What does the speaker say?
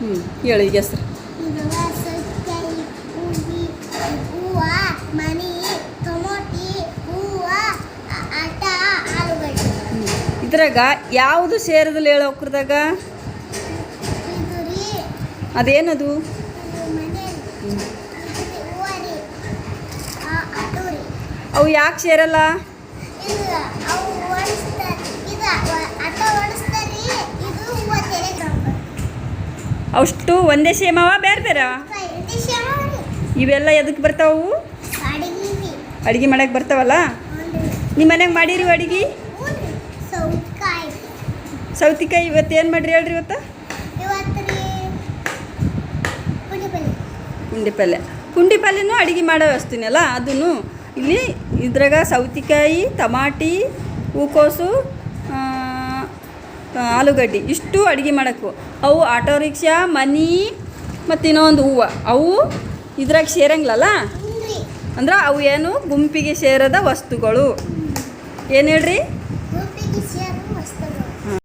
ಹ್ಞೂ ಹೇಳಿ ಹೆಸ್ರು. ಇದ್ರಾಗ ಯಾವುದು ಸೇರಿದಿಲ್ಲ ಹೇಳೋಕ್ರದಾಗ ಅದೇನದು? ಅವು ಯಾಕೆ ಸೇರಲ್ಲ? ಅಷ್ಟು ಒಂದೇ ಸೇಮವ ಬೇರೆ ಬೇರೆ? ಇವೆಲ್ಲ ಎದಕ್ಕೆ ಬರ್ತಾವು ಅಡಿಗೆ. ಮಾಡಕ್ಕೆ ಬರ್ತಾವಲ್ಲ? ನಿಮ್ಮ ಮನೆಗೆ ಮಾಡಿರಿ ಅಡುಗೆ? ಸೌತೆಕಾಯಿ. ಇವತ್ತು ಏನು ಮಾಡ್ರಿ ಹೇಳ್ರಿ ಇವತ್ತು? ಪುಡಿ ಪಲ್ಯ ಪುಂಡಿ ಪಲ್ಯನೂ ಅಡುಗೆ ಮಾಡೋ ವಸ್ತುನಲ್ಲ ಅದನ್ನು ಇಲ್ಲಿ ಇದ್ರಾಗ ಸೌತಿಕಾಯಿ ಟಮಾಟಿ ಹೂಕೋಸು ಆಲೂಗಡ್ಡೆ. ಇಷ್ಟು ಅಡುಗೆ ಮಾಡೋಕ್ಕು. ಅವು ಆಟೋ ರಿಕ್ಷಾ, ಮನಿ, ಮತ್ತು ಇನ್ನೊಂದು ಹೂವು. ಅವು ಇದ್ರಾಗ ಸೇರಂಗಿಲ್ಲಲ್ಲ ಅಂದ್ರೆ ಅವು ಏನು ಗುಂಪಿಗೆ ಸೇರದ ವಸ್ತುಗಳು. ಏನು ಹೇಳ್ರಿ?